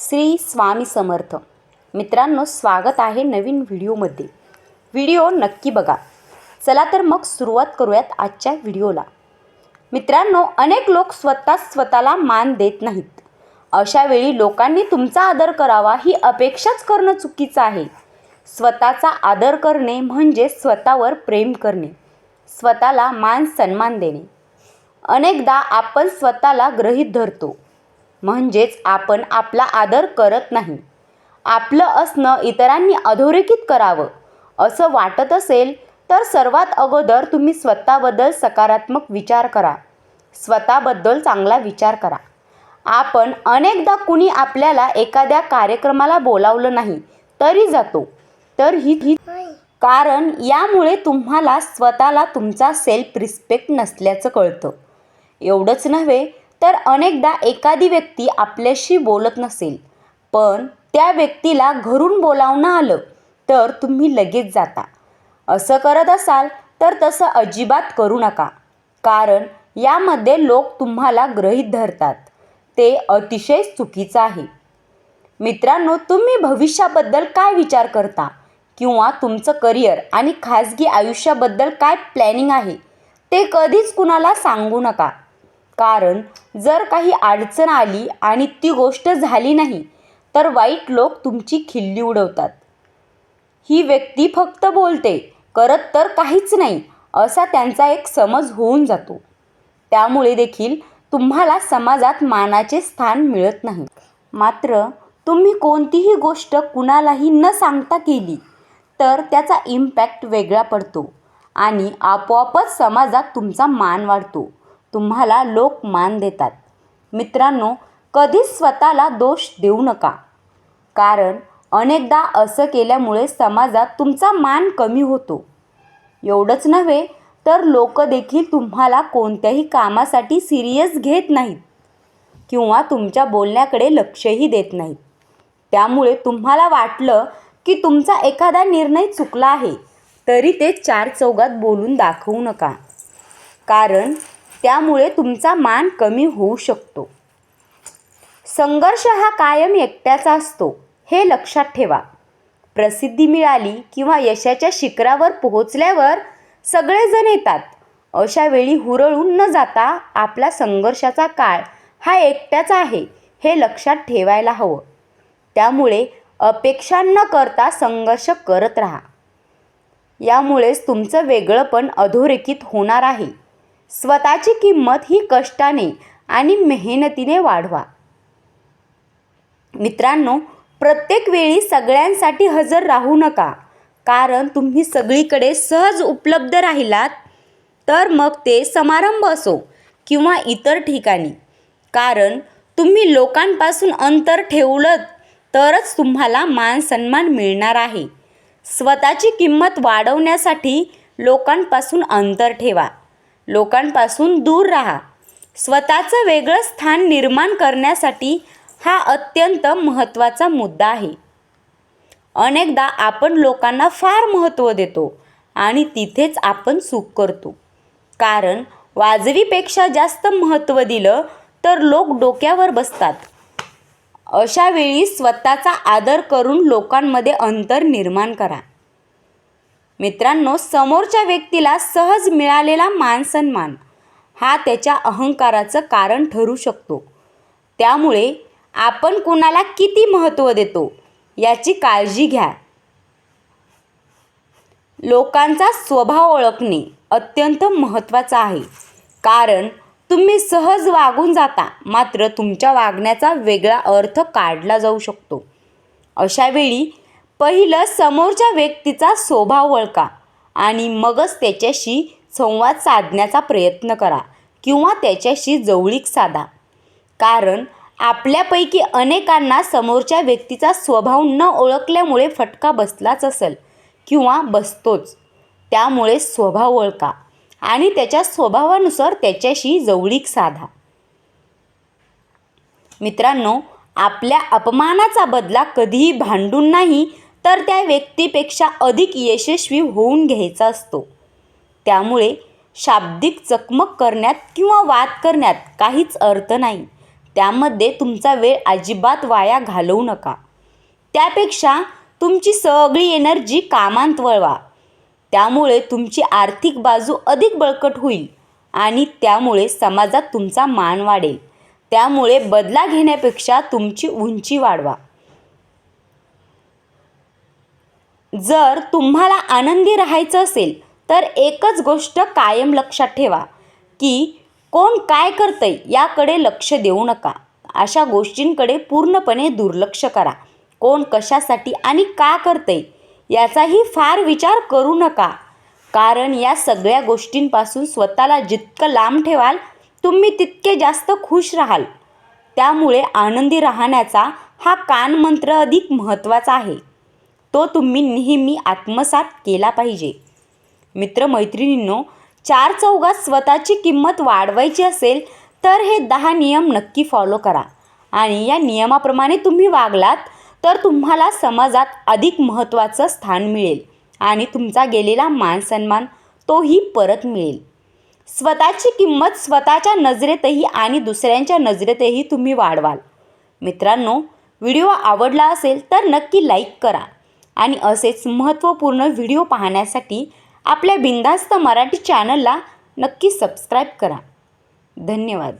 श्री स्वामी समर्थ. मित्रांनो स्वागत आहे नवीन व्हिडिओमध्ये. व्हिडिओ नक्की बघा. चला तर मग सुरुवात करूयात आजच्या व्हिडिओला. मित्रांनो अनेक लोक स्वतः स्वतःला मान देत नाहीत. अशा वेळी लोकांनी तुमचा आदर करावा ही अपेक्षाच करणं चुकीचं आहे. स्वतःचा आदर करणे म्हणजे स्वतःवर प्रेम करणे. स्वतःला मान सन्मान देणे. अनेकदा आपण स्वतःला ग्रहीत धरतो. म्हणजेच आपण आपला आदर करत नाही. आपलं असणं इतरांनी अधोरेखित करावं असं वाटत असेल तर सर्वात अगोदर तुम्ही स्वतःबद्दल सकारात्मक विचार करा. स्वतःबद्दल चांगला विचार करा. आपण अनेकदा कुणी आपल्याला एखाद्या कार्यक्रमाला बोलावलं नाही तरी जातो. तर ही ही कारण यामुळे तुम्हाला स्वतःला तुमचा सेल्फ रिस्पेक्ट नसल्याचं कळतं. एवढंच नव्हे तर अनेकदा एखादी व्यक्ती आपल्याशी बोलत नसेल पण त्या व्यक्तीला घरून बोलावणं आलं तर तुम्ही लगेच जाता. असं करत असाल तर तसं अजिबात करू नका कारण यामध्ये लोक तुम्हाला ग्रहीत धरतात. ते अतिशय चुकीचं आहे. मित्रांनो तुम्ही भविष्याबद्दल काय विचार करता? किंवा तुमचं करिअर आणि खाजगी आयुष्याबद्दल काय प्लॅनिंग आहे? ते कधीच कुणाला सांगू नका. कारण जर काही अडचण आली आणि ती गोष्ट झाली नाही तर वाईट लोक तुमची खिल्ली उडवतात. ही व्यक्ती फक्त बोलते करत तर काहीच नाही असा त्यांचा एक समज होऊन जातो. त्यामुळे देखील तुम्हाला समाजात मानाचे स्थान मिळत नाही. मात्र तुम्ही कोणतीही गोष्ट कुणालाही न सांगता केली तर त्याचा इम्पॅक्ट वेगळा पडतो आणि आपोआपच समाजात तुमचा मान वाढतो. तुम्हाला लोक मान देतात. मित्रांनो कधीच स्वतःला दोष देऊ नका. कारण अनेकदा असं केल्यामुळे समाजात तुमचा मान कमी होतो. एवढंच नव्हे तर लोक देखील तुम्हाला कोणत्याही कामासाठी सिरियस घेत नाहीत. किंवा तुमच्या बोलण्याकडे लक्षही देत नाहीत. त्यामुळे तुम्हाला वाटलं की तुमचा एखादा निर्णय चुकला आहे तरी ते चार चौघात बोलून दाखवू नका. कारण त्यामुळे तुमचा मान कमी होऊ शकतो. संघर्ष हा कायम एकट्याचा असतो हे लक्षात ठेवा. प्रसिद्धी मिळाली किंवा यशाच्या शिखरावर पोहोचल्यावर सगळेजण येतात. अशा वेळी हुरळून न जाता आपला संघर्षाचा काळ हा एकट्याचा आहे हे लक्षात ठेवायला हवं. त्यामुळे अपेक्षा न करता संघर्ष करत राहा. यामुळेच तुमचं वेगळंपण अधोरेखित होणार आहे. स्वतःची किंमत ही कष्टाने आणि मेहनतीने वाढवा. मित्रांनो प्रत्येक वेळी सगळ्यांसाठी हजर राहू नका कारण तुम्ही सगळीकडे सहज उपलब्ध राहिलात तर मग ते समारंभ असो किंवा इतर ठिकाणी. कारण तुम्ही लोकांपासून अंतर ठेवलं तरच तुम्हाला मान सन्मान मिळणार आहे. स्वतःची किंमत वाढवण्यासाठी लोकांपासून अंतर ठेवा. लोकांपासून दूर राहा. स्वतःचं वेगळं स्थान निर्माण करण्यासाठी हा अत्यंत महत्त्वाचा मुद्दा आहे. अनेकदा आपण लोकांना फार महत्त्व देतो आणि तिथेच आपण चूक करतो. कारण वाजवीपेक्षा जास्त महत्त्व दिलं तर लोक डोक्यावर बसतात. अशा वेळी स्वतःचा आदर करून लोकांमध्ये अंतर निर्माण करा. मित्रांनो समोरच्या व्यक्तीला सहज मिळालेला मानसन्मान हा त्याच्या अहंकाराचं कारण ठरू शकतो. त्यामुळे आपण कुणाला किती महत्त्व देतो याची काळजी घ्या. लोकांचा स्वभाव ओळखणे अत्यंत महत्त्वाचं आहे. कारण तुम्ही सहज वागून जाता मात्र तुमच्या वागण्याचा वेगळा अर्थ काढला जाऊ शकतो. अशावेळी पहिलं समोरच्या व्यक्तीचा स्वभाव ओळखा आणि मगच त्याच्याशी संवाद साधण्याचा प्रयत्न करा किंवा त्याच्याशी जवळीक साधा. कारण आपल्यापैकी अनेकांना समोरच्या व्यक्तीचा स्वभाव न ओळखल्यामुळे फटका बसलाच असेल किंवा बसतोच. त्यामुळे स्वभाव ओळखा आणि त्याच्या स्वभावानुसार त्याच्याशी जवळीक साधा. मित्रांनो आपल्या अपमानाचा बदला कधीही भांडून नाही तर त्या व्यक्तीपेक्षा अधिक यशस्वी होऊन घ्यायचा असतो. त्यामुळे शाब्दिक चकमक करण्यात किंवा वाद करण्यात काहीच अर्थ नाही. त्यामध्ये तुमचा वेळ अजिबात वाया घालवू नका. त्यापेक्षा तुमची सगळी एनर्जी कामांत वळवा. त्यामुळे तुमची आर्थिक बाजू अधिक बळकट होईल आणि त्यामुळे समाजात तुमचा मान वाढेल. त्यामुळे बदला घेण्यापेक्षा तुमची उंची वाढवा. जर तुम्हाला आनंदी राहायचं असेल तर एकच गोष्ट कायम लक्षात ठेवा की कोण काय करतंय याकडे लक्ष देऊ नका. अशा गोष्टींकडे पूर्णपणे दुर्लक्ष करा. कोण कशासाठी आणि का करतंय याचाही फार विचार करू नका. कारण या सगळ्या गोष्टींपासून स्वतःला जितकं लांब ठेवाल तुम्ही तितके जास्त खुश राहाल. त्यामुळे आनंदी राहण्याचा हा कानमंत्र अधिक महत्त्वाचा आहे. तो तुम्ही नेहमी आत्मसात केला पाहिजे. मित्रमैत्रिणींनो चार चौघात स्वतःची किंमत वाढवायची असेल तर हे दहा नियम नक्की फॉलो करा. आणि या नियमाप्रमाणे तुम्ही वागलात तर तुम्हाला समाजात अधिक महत्त्वाचं स्थान मिळेल आणि तुमचा गेलेला मानसन्मान तोही परत मिळेल. स्वतःची किंमत स्वतःच्या नजरेतही आणि दुसऱ्यांच्या नजरेतही तुम्ही वाढवाल. मित्रांनो व्हिडिओ आवडला असेल तर नक्की लाईक करा. आणि असेच महत्त्वपूर्ण व्हिडिओ पाहण्यासाठी आपल्या बिंदास्त मराठी चॅनलला नक्की सबस्क्राईब करा. धन्यवाद.